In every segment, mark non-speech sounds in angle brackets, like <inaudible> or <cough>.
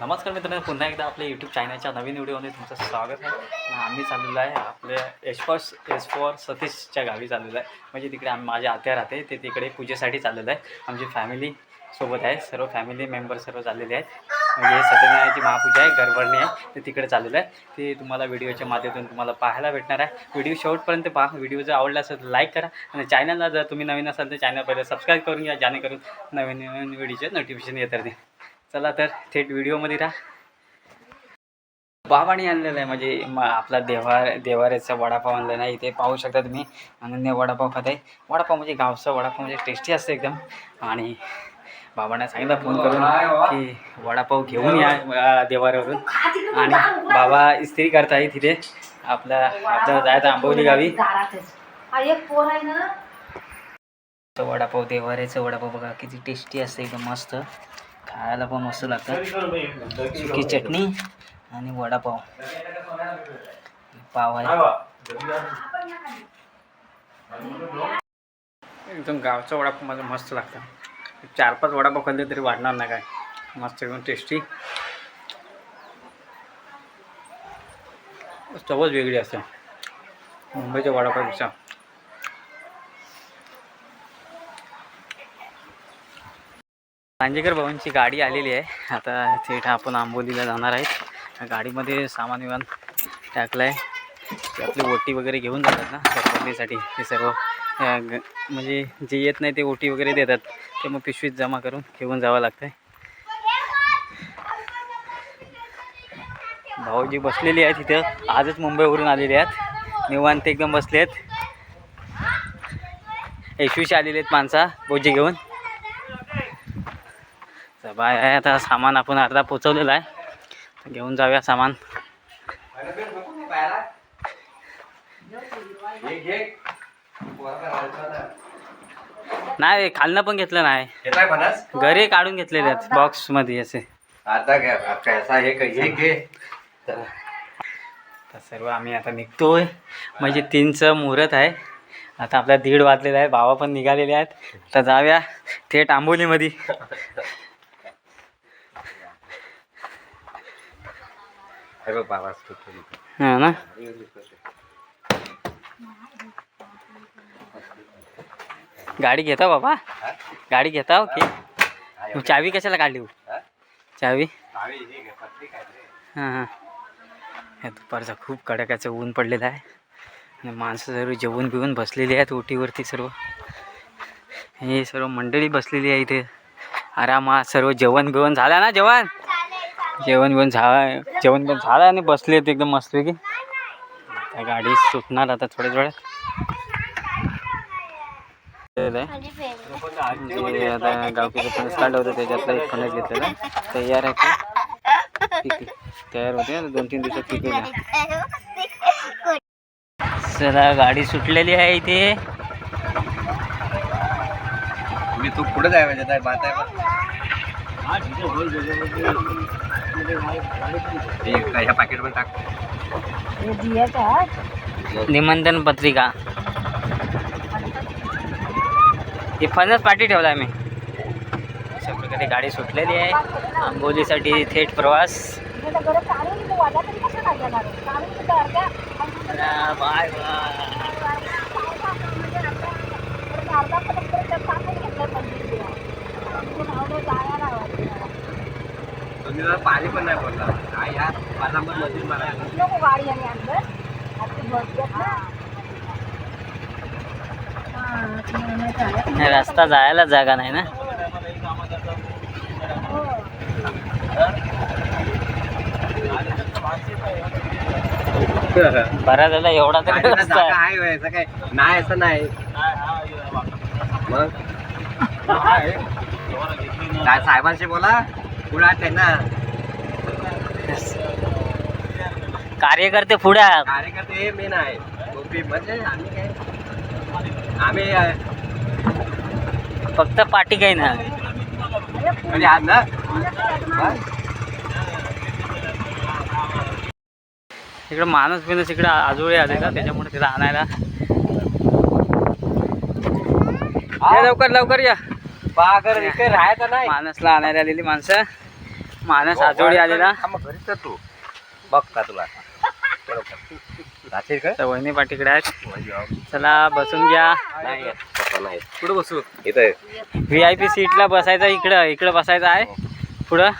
नमस्कार मित्रांनो पुन्हा एकदा आपल्या यूट्यूब चॅनलच्या नवीन व्हिडिओमध्ये तुमचं स्वागत आहे. आम्ही चाललेलो आहे आपल्या एस फॉर एस फॉर सतीशच्या गावी चाललेलो आहे. म्हणजे तिकडे आम्ही माझ्या आत्या राहते ते तिकडे पूजेसाठी चाललेलं आहे. आमची फॅमिली सोबत आहे सर्व फॅमिली मेंबर सर्व चाललेले आहेत. म्हणजे सत्यनारायणाची महापूजा आहे गरबरणी आहे ते तिकडे चाललेलं आहे. ते तुम्हाला व्हिडिओच्या माध्यमातून तुम्हाला पाहायला भेटणार आहे. व्हिडिओ शेवटपर्यंत पहा व्हिडिओ जर आवडला असेल तर लाईक करा. आणि चॅनलला जर तुम्ही नवीन असाल तर चॅनल पहिले सबस्क्राईब करून घ्या जेणेकरून नवीन नवीन व्हिडिओचे नोटिफिकेशन येत राहते चला तर थेट व्हिडिओमध्ये राहा. बाबाने आणलेलं आहे म्हणजे म आपला देवार देवाऱ्याचा वडापाव आणलेला आहे. इथे पाहू शकता तुम्ही अनन्य वडापाव खात आहे वडापाव म्हणजे गावचा वडापाव म्हणजे टेस्टी असतं एकदम. आणि बाबांना सांगितलं फोन करून की वडापाव घेऊन या देवाऱ्यावरून. आणि बाबा इस्त्री करताय तिथे आपला आपल्याला जायचं आंबवली गावी. वडापाव देवाऱ्याचं वडापाव बघा किती टेस्टी असतं एकदम मस्त. खायला पण मस्त लागतं सुकी चटणी आणि वडापाव. पाव आहे. एकदम गावचा वडापाव माझं मस्त लागतं. चार पाच वडापाव खाल्ले तरी वाढणार नाही काय. मस्त एकदम टेस्टी चवच वेगळी असते. मुंबईच्या वडापावपेक्षा. सांजेकर भाऊंची गाडी आलेली आहे. आता थेट आपण आंबोलीला जाणार आहेत. गाडीमध्ये सामान विमान टाकलं आहे ते आपली ओटी वगैरे घेऊन जातात ना सरबतीसाठी ते सर्व ग- म्हणजे जे येत नाही ते ओटी वगैरे देतात. ते मग पिशवीत जमा करून घेऊन जावं लागतं आहे भाऊजी बसलेली आहेत तिथं आजच मुंबईवरून आलेले आहेत. निवांत एकदम बसले आहेत एकवीसशे आलेले आहेत माणसा भाऊजी घेऊन. बाय आहे आता सामान आपण अर्धा पोचवलेला आहे. घेऊन जाऊया सामान. नाही खालनं पण घेतलं नाही. घरी काढून घेतलेले आहेत बॉक्समध्ये असे. आता तर सर्व आम्ही आता निघतोय. म्हणजे तीनचं मुहूर्त आहे. आता आपल्या दीड वाजलेलं आहे भावा पण निघालेले आहेत. तर जाऊया थेट आंबोलीमध्ये. हे बघ बाबा हां ना? गाडी घेता बाबा? गाडी घेता? की मग चावी कशाला काढली? चावी? हां हां दुपारचा खूप कडाक्याचं ऊन पडलेलं आहे. आणि माणसं सर्व जेवून बिवून बसलेली आहेत ओटीवरती सर्व. हे सर्व मंडळी बसलेली आहे इथे. आरामात सर्व जेवण बिवण झालं ना जेवण? जेवण बिवण झा जेवण बिवण झालं आणि बसले आहेत एकदम मस्तपैकी. त्या गाडी सुटणार आता थोड्या वेळात. म्हणजे आता गावकीचं फणस काढलं होतं त्याच्यातला एक फणस घेतलेला. तयार आहे का? तयार होते दोन तीन दिवसात पिकले चला गाडी सुटलेली आहे इथे. मी तू पुढे जाय म्हणजे बात आहे बघ. हे काय ह्या पाकिटमध्ये टाक. हे दियाचं आहे. निमंत्रण पत्रिका. ही फणस पाठी ठेवला मी. अशा प्रकारे गाडी सुटलेली आहे. आंबोलीसाठी थेट प्रवास. हे तर गरज काढून इथं वाजा तरी कसं काय देणार? काढून इथं अर्ध्या- अर्ध्या- बाय बाय अर्धा पलंग तर त्यात टाकून घेतलंय पंचवीस दिवस. इथून आवडे जायला हवं. जरा पाणी नाही बोलला. काय यार? माझा पण मधील मला गाडी आणि ना. नाही रस्ता जायला जागा नाही ना? हो. बरा झाला एवढा तरी रस्ता आहे. काय? नाही असं नाही. मग? काय साहेबांशी बोला. पुढे त्यांना कार्यकर्ते पुढे. कार्यकर्ते मेन आहे. म्हणजे आम्ही काय? आम्ही फक्त पाठी काही ना. म्हणजे आज ना? इकडं माणूस बिनस इकडे आजोळी आले का त्याच्यामुळे तिला आणायला. लवकर लवकर या. बागर इकडे राहायचं नाही. माणसला आणायला आलेली माणसं. मानस आजोडी आलेला. घरीच तर तू बघ का? तुला तर वहिनी पाठीकडे आहेत. चला बसून घ्या. पुढे बसू? इथं व्ही आय पी सीटला बसायचं इकडं. इकडं बसायचं आहे. पुढं?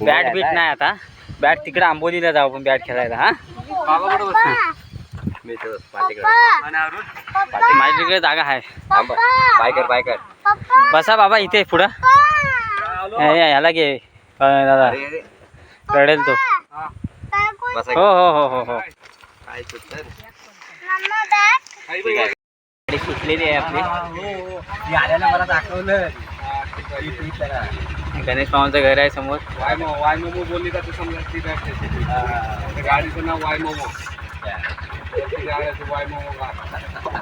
बॅट बीट नाही. आता. बॅट तिकडं आंबोलीला जाऊ आपण बॅट खेळायला हा? मी तर पाठीकडे माझ्या तिकडे जागा आहे. थांब बायकर बायकर बसा बाबा इथे पुढं. ह्याला घे. दादा. रडेल तो. बसा हो हो हो हो हो. सुटलेली आहे आपली. मला दाखवलं. गणेश मामाचं घर आहे समोर. वाय मो वाय मोमो बोलली ते समजा ती बॅग गाडीचं नाव वाय मोमो. त्या गाड्याचं वाय मोमो का <laughs>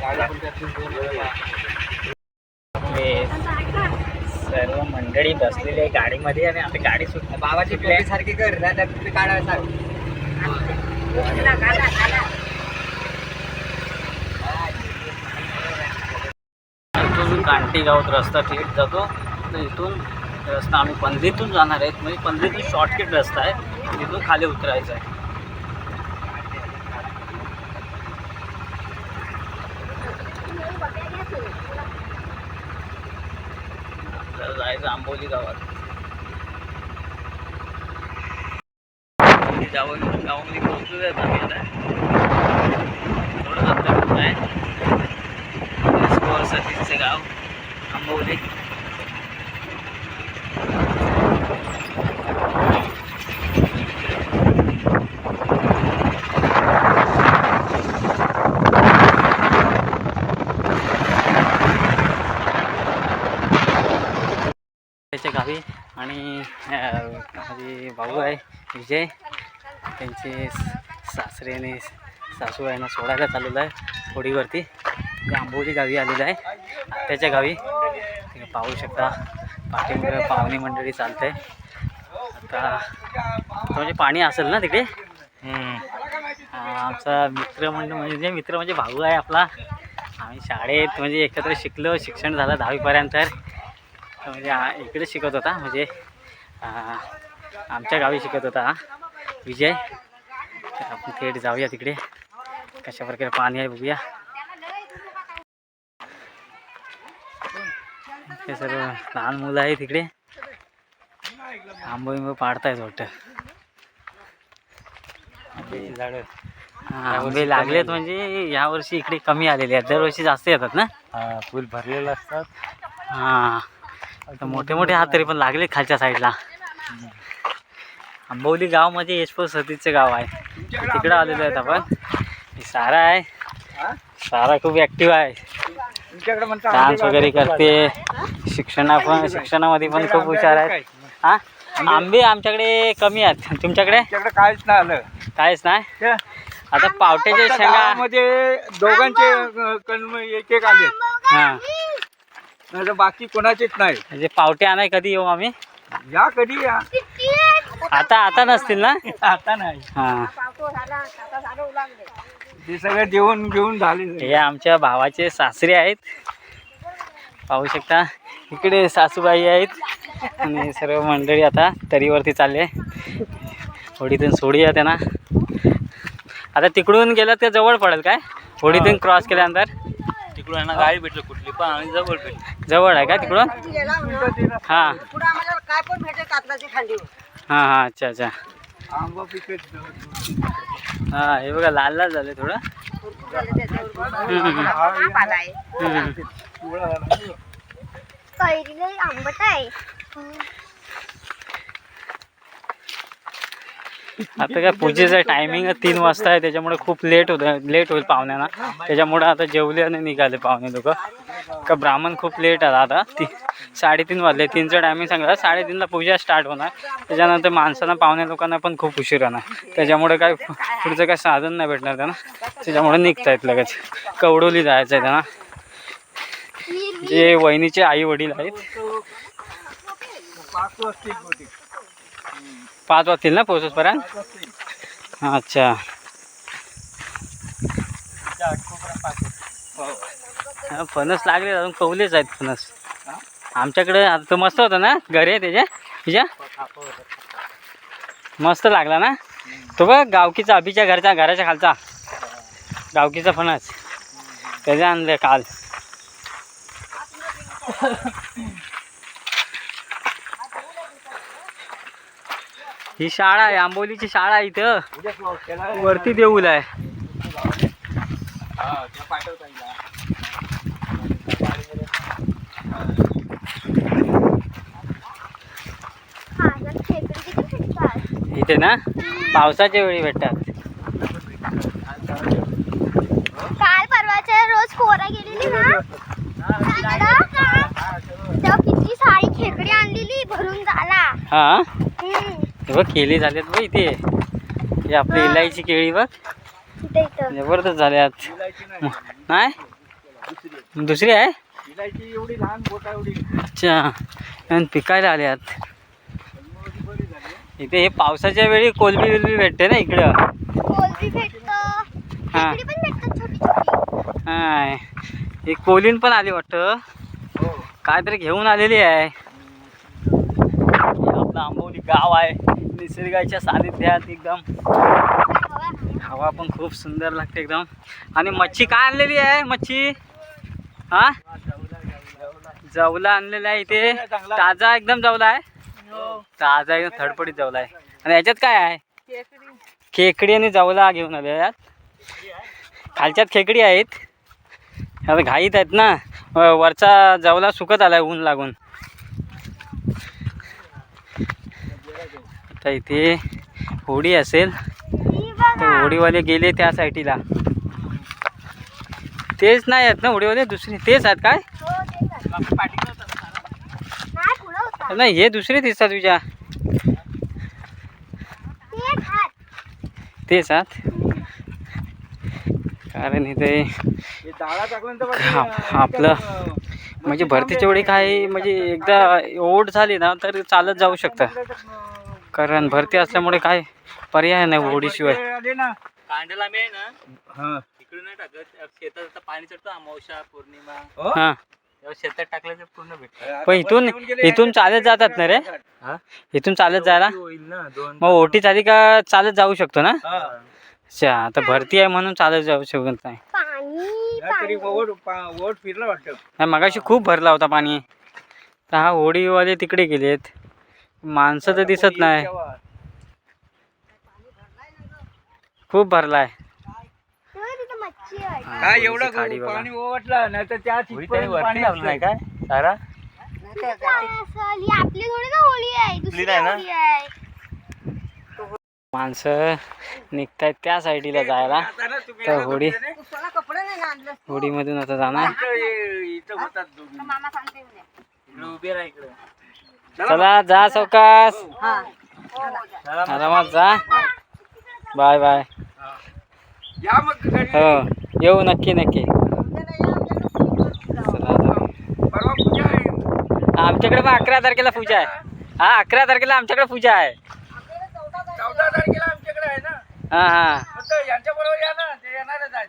गाडी पण त्यातलीच दोन आहेत. आपले सर्व मंडळी बसलेली आहे गाडीमध्ये आणि आता गाडी सुट बाबाची टोपी सारखी कर तर टोपी काढायला इथून कांटी गावात रस्ता थेट जातो. तर इथून रस्ता आम्ही पंधरीतून जाणार आहेत. म्हणजे पंधरीतून शॉर्टकट रस्ता आहे. तिथून खाली उतरायचं आहे तर जायचं आंबोली गावात आंबोली गावात गावामध्ये पोहोचलो आहेत आम्ही आता थोडं अंतर आहे स्कोअर सतीशचे गाव आंबवली त्याच्या गावी आणि माझे भाऊ आहे विजय. त्यांचे सासरेने सासू यांना सोडायला चाललेलं आहे होडीवरती. ते आंबोली गावी आलेलं आहे त्याच्या गावी. तुम्ही पाहू शकता पाठीमुळे पाहुणी मंडळी चालते आता म्हणजे पाणी असेल ना तिकडे? आमचा मित्र म्हणजे म्हणजे मित्र म्हणजे भाऊ आहे आपला. आम्ही शाळेत म्हणजे एकत्र शिकलो शिक्षण झालं दहावीपर्यंत. तर म्हणजे इकडे शिकत होता म्हणजे आमच्या गावी शिकत होता विजय. तर आपण थेट जाऊया तिकडे. कशा प्रकारे पाणी आहे बघूया. हे सर्व लहान मुलं आहे तिकडे आंबो बिंबो पाडतायत वाटतं. झाडं. आंबे लागलेत म्हणजे यावर्षी इकडे कमी आलेले आहेत. दरवर्षी जास्त येतात ना? फुल भरलेलं असतात. हां. तर मोठे मोठे हात तरी पण लागले खालच्या साईडला. आंबवली गाव म्हणजे यशपूर सतीचं गाव आहे. तिकडं आलेलो आहेत आपण. सारा आहे. सारा खूप ॲक्टिव्ह आहे. डान्स वगैरे करते. शिक्षणा पण शिक्षणामध्ये पण खूप हुशार आहे हां? आंबे आमच्याकडे कमी आहेत. तुमच्याकडे? काहीच नाही आलं. काहीच नाही? आता पावट्याच्या शेंगा गावामध्ये दोघांचे एक एक आले. हां. नाही तर बाकी कोणाचेच नाही. म्हणजे पावटे आणाय कधी येऊ आम्ही? या कधी या? आता आता नसतील ना? आता नाही. हां. ते सगळे जेवण घेऊन झाले हे आमच्या भावाचे सासरे आहेत. पाहू शकता इकडे सासूबाई आहेत. आणि सर्व मंडळी आता तरीवरती चालले. होडीतून सोडूया त्यांना. आता तिकडून गेलात का जवळ पडेल काय? होडीतून क्रॉस केल्यानंतर? तिकडून यांना गाडी भेटलं कुठली पण आणि जवळ भेटली. जवळ आहे का तिकडून? हां. पुढे आम्हाला काय पण भेटेल कातलाची खांडी हां हां अच्छा अच्छा. आंबा पिकत हां हे बघा लाल लाल झाले थोडं. हम्म, हम्म, हम्म. कैरी लई आंबट आहे. आता काय पूजेचं टायमिंग तीन वाजता आहे त्याच्यामुळे खूप लेट होत लेट होईल पाहुण्यांना. त्याच्यामुळे आता जेवले आणि निघाले पाहुणे लोक. का ब्राह्मण खूप लेट आला आता. ती साडेतीन वाजले. तीनचं टायमिंग सांगितलं साडेतीनला पूजा स्टार्ट होणार. त्याच्यानंतर माणसांना पाहुण्या लोकांना पण खूप उशीर होणार. त्याच्यामुळे काय पुढचं काय साधन नाही भेटणार त्यांना. त्याच्यामुळे निघतायत लगेच. कवडोली जायचं आहे त्यांना. जे वहिनीचे आई वडील आहेत. पाच वाजतील ना पोहोचपर्यंत अच्छा. हा, फणस लागले अजून कवलेच आहेत फणस. आमच्याकडे आता तो मस्त होता ना घरी आहे त्याच्या तुझ्या? मस्त लागला ना? तो बघ गावकीचा अभिच्या घरचा घराच्या खालचा. गावकीचा फणस. त्याचे आणले काल. <laughs> ही शाळा आहे आंबोलीची शाळा आहे इथं. वरती देऊल आहे. इथे ना पावसाच्या वेळी भेटतात. काल परवाच्या रोज कोरा गेलेली ना तेव्हा किती सारी खेकडी आणलेली भरून झाला. हे? बघ केळी झाल्यात बघ इथे. हे आपली इलायची केळी बघ. जबरदस्त झाल्यात नाही. दुसरी आहे. इलायची एवढी लहान बोटा एवढी. अच्छा. आणि पिकायला आल्यात इथे हे पावसाच्या वेळी कोलबी बिलबी भेटते ना इकडं. कोलबी भेटतं. हा. खेकडी पण भेटतात छोटी छोटी हाय. एक कोलीन पण आली वाटतं. काहीतरी घेऊन आलेली आहे. हे आपलं आंबोली गाव आहे. निसर्गाच्या सानिध्यात एकदम. हवा पण खूप सुंदर लागते एकदम. आणि मच्छी काय आणलेली आहे मच्छी? हा? जवला आणलेला आहे इथे. ताजा एकदम जवला आहे? ताजा एकदम थडपडीत जवला आहे. आणि याच्यात काय आहे? खेकडी आणि जवला घेऊन आले यात खालच्यात खेकडी आहेत. आता घाईत आहेत ना. वरचा जवला सुकत आलाय ऊन लागून. आता इथे होडी असेल. तर होडीवाले गेले त्या साईटीला. तेच नाही आहेत ना होडीवाले? दुसरी तेच आहेत काय? नाही हे दुसरे दिसतात तुझ्या. तेच आहेत. कारण इथे आपलं म्हणजे भरतीच्या वेळी काही म्हणजे एकदा ओढ झाली ना तर चालत जाऊ शकतं. कारण भरती असल्यामुळे काय पर्याय नाही होडीशिवाय कांड्याला मी आहे ना तिकडून नाही टाकत. शेतात आता पाणी चढतं अमावस्या पौर्णिमा. हा? हा. शेतात टाकलं तर पूर्ण भेटत. पण इथून इथून चालत जातात ना रे? हा? इथून चालत जायला? मग ओटी झाली का चालत जाऊ शकतो ना? हा. अच्छा आता भरती आहे म्हणून चालत जाऊ शकत नाही, मगाशी खूप भरला होता पाणी. तर हा होडीवाले तिकडे गेलेत. माणसं तर दिसत नाही. खूप भरलाय. काय एवढं खाडी बघा. पाणी ओवटलं नाही तर त्या नाही काय? सारा? ही आपली थोडी ना होळी आहे दुसरी नाही ना? होळी आहे माणसं निघतायत त्या साईडला जायला. तर होडी होडीमधून आता जाणार. इथं होतात दोघी. इकडं उभे राहा इकडं. चला जा सवकास आरामात जा. Bye bye. हो येऊ नक्की नक्की. चला आता. परवा पूजा आहे. आमच्याकडे पण अकरा तारखेला पूजा आहे. हा अकरा तारखेला आमच्याकडे पूजा आहे. चौदा तारखेला आमच्याकडे आहे ना? हा हा. फक्त यांच्या बरोबर या ना ते येणारच आहेत.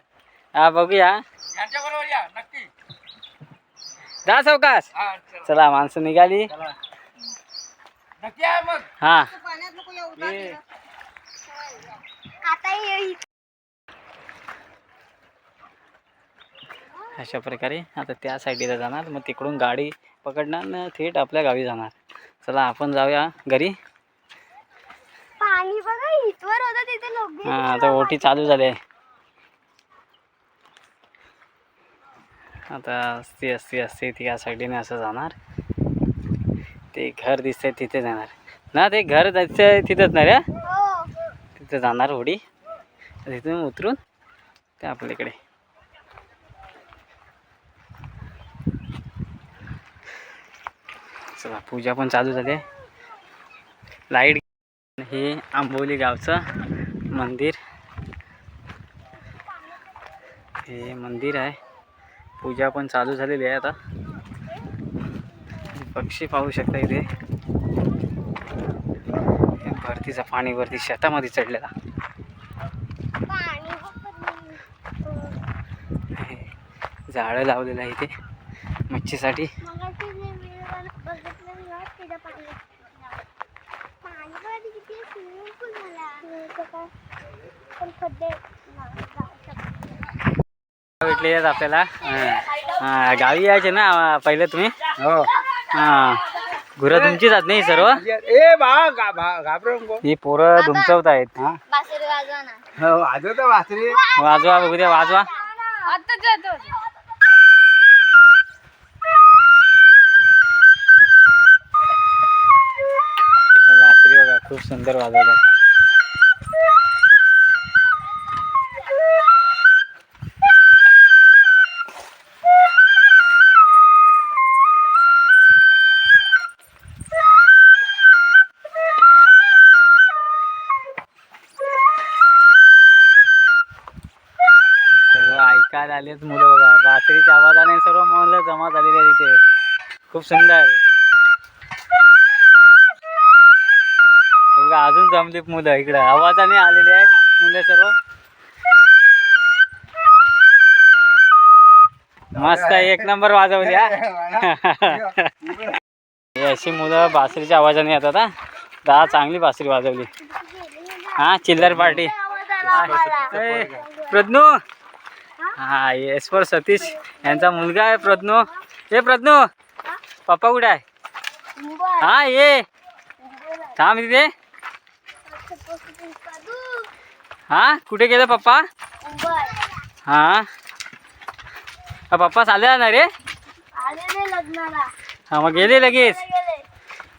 हा बघूया. यांच्या बरोबर या नक्की. जा सवकास हा चला. चला माणसं निघाली चला नक्की आहे मग हा. हे. अशा प्रकारे आता त्या साईडला जाणार. मग तिकडून गाडी पकडणार ना थेट आपल्या गावी जाणार. चला आपण जाऊया घरी. पाणी बघा इथवर होतं तिथे लोक हा आता ओटी चालू झाली आहे. आता असते असते असते ती या साईडीने असं जाणार. ते घर दिसतंय तिथे जाणार. ना ते घर जायचं तिथंच नाही रे? तिथं तिथे जाणार होडी. तिथून उतरून ते आपल्याकडे. चला पूजा पण चालू झाली लाइट हे आंबोली गावचं मंदिर. हे मंदिर आहे. पूजा पण चालू झालेली आहे आता. पक्षी पाहू शकता इथे. भरतीचा पाणी वरती शेतामध्ये चढलेला. झाडं लावलेलं आहे इथे. मच्छीसाठी. भेटले आपल्याला. गावी यायचे ना पहिले तुम्ही? हो. हा. गुरं तुमचीच आहेत नाही सर्व? ए बा गा- भा- घाबरू नको. ही पोरं दुमचवत आहेत हा? बासरी वाजवा ना. हो आजो तर वासरी वाजवा बघू द्या वाजवा आता जातो वासरी बघा खूप सुंदर वाजवतात आलेत मुलं बघा. बासरीच्या आवाजाने सर्व मुलं जमा झालेली आहेत इथे. खूप सुंदर. बघा अजून जमली मुलं इकडं. आवाजाने आलेले आहेत मुलं सर्व. मस्त एक नंबर वाजवली हा. अशी मुलं बासरीच्या आवाजाने येतात हा. दहा चांगली बासरी वाजवली. हा चिल्लर पार्टी. प्रज्ञू. हा एस फॉर सतीश. यांचा मुलगा आहे प्रज्ञो. ए प्रज्ञो. पप्पा कुठे आहे? हा ये. थांब तिथे हा कुठे गेलं पप्पा? हा. पप्पा चालले ना रे हा मग गेले लगेच.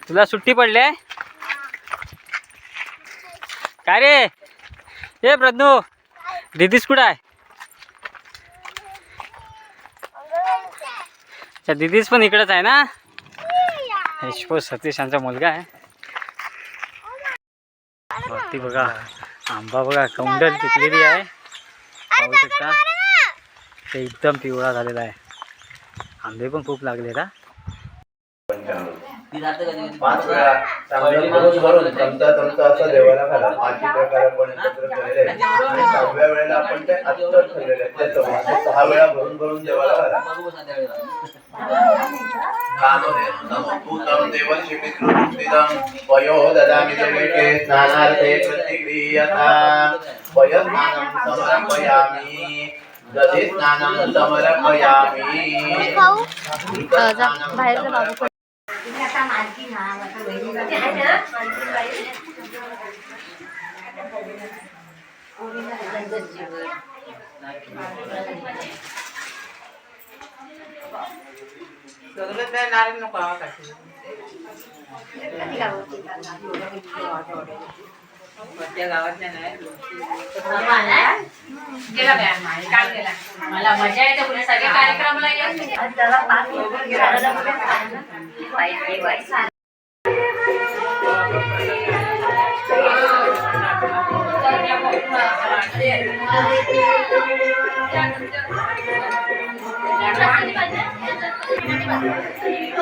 तुला सुट्टी पडली आहे? काय रे? ए प्रज्ञो. दिदीस कुठं आहे? अच्छा दिदीस पण इकडेच आहे ना? यशपो सतीश यांचा मुलगा आहे. वरती बघा आंबा बघा कौंडल पिकलेली आहे. पाहू शकता ते एकदम पिवळा झालेला आहे. आंबे पण खूप लागले ना? पाच वेळा चांगलं भरून भरून चमचा चमचा असं देवाला घाला पाचही प्रकार आपण एकत्र केलेले आहेत. आणि सहाव्या वेळेला आपण ते अत्तर ठेवलेले आहेत. ते सहा वेळा भरून भरून देवाला घाला. कानोरे संपूतं देवस्य पितृभुक्तिदं वयो ददामि जनेके स्नानार्थे प्रतिक्रियता वयस्नानं समर्पयामि दधि स्नानं समर्पयामि खाऊ बाहेरचं बाबू मला मजा येते पुढे सगळे कार्यक्रमाला येते अरे बाहेर बघायला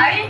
Are you?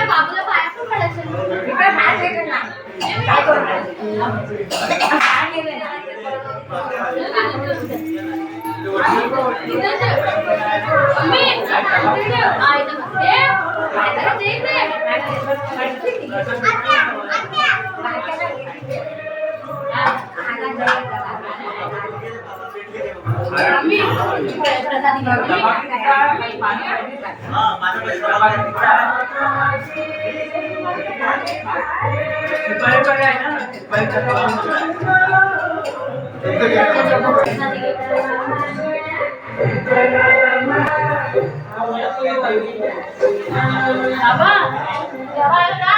बाबूला पाया पण पडायचं apa?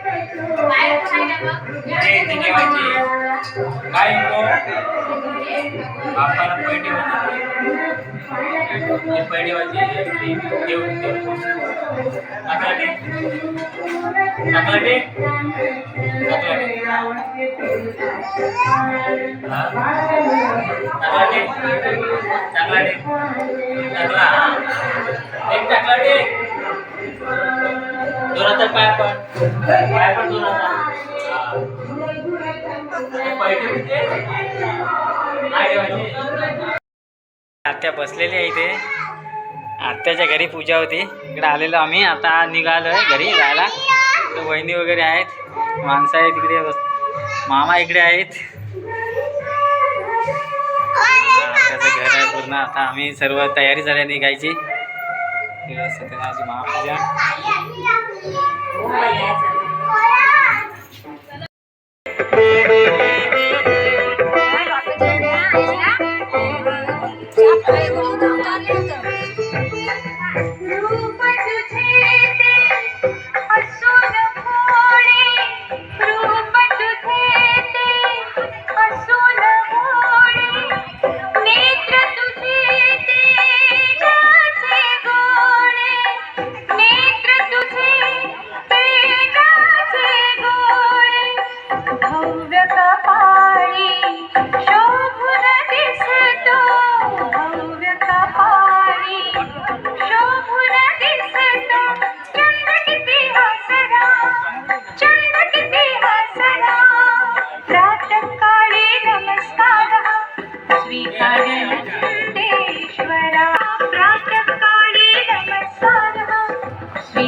बापाला पैठी होती पैठी व्हायची देऊन टाकलाटे टाकलाटे टाकलाटे टाकलाटे टाकला एक टाकलाटे दोन हजार पाय पण पाय पण दोन हजार आत्या बसलेली आहे इथे. आत्याच्या घरी पूजा होती. इकडे आलेलो आम्ही. आता निघालोय घरी जायला. तर वहिनी वगैरे आहेत. माणसं आहेत इकडे. बस मामा इकडे आहेत. त्याचं घर आहे पूर्ण. आता आम्ही सर्व तयारी झाल्या निघायची. इकडे महापूजा. Bawa.